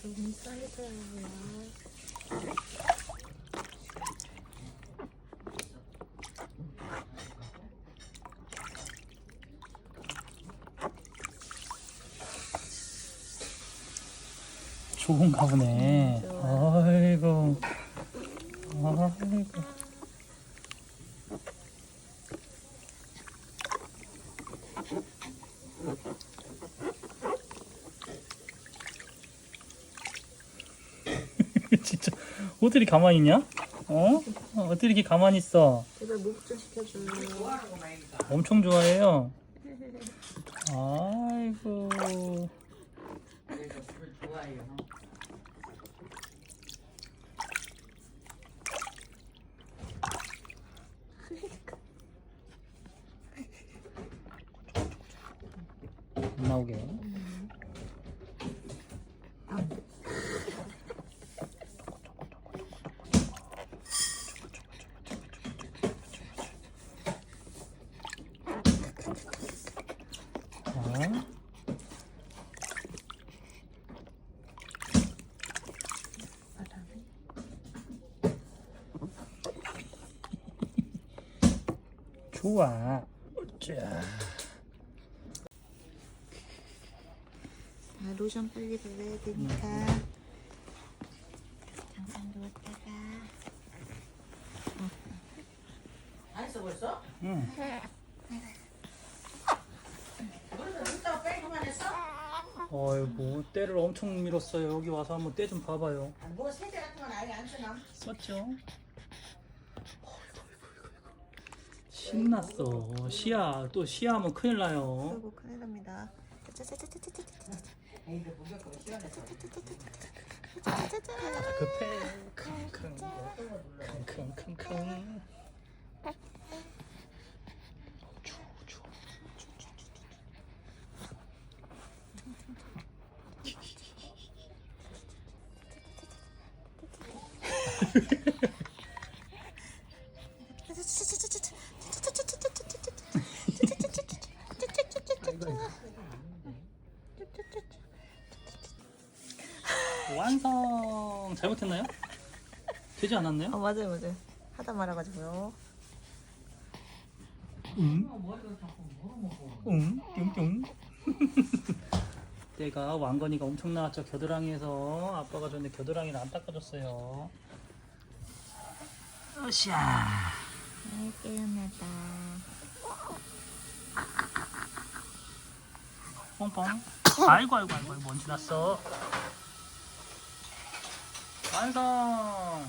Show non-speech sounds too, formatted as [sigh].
좀 쌀쌀야. 좋은가 보네. 아이고. 아이고. [laughs] 진짜 어떻게 가만히 있냐? 어? 어, 어떻게 이렇게 가만히 있어? 제발 목좀 시켜줘요. 엄청 좋아해요. 아이고. 그래서 술 좋아해요. 안 나오게. 좋아. 자, 아, 로션 빨리 발라야 되니까. 잠깐 누웠다가. 안 했어 벌써? 응. 그래서 눈다고 빼기만 했어? 어이구, 때를 엄청 밀었어요. 여기 와서 한번 때 좀 봐봐요. 아, 뭐 세제 같은 건 아예 안 쓰나? 썼죠? 신났어. 시야, 또 시야하면 큰일 나요. 아이고 큰일 납니다. 짜자자자자자자자. 급해. 킁킁. 킁킁 킁킁. 추워, 추워. 완성. 잘못했나요? 되지 않았나요? 어 맞아요 맞아요. 하다 말아가지고요. 응. 응. 뿅뿅. 때가 왕건이가 엄청 나왔죠. 겨드랑이에서 아빠가 줬는데 겨드랑이를 안 닦아줬어요. 으쌰. 아 깨어나다. 뻥뻥. 아이고 아이고 아이고 먼지 났어. 완성.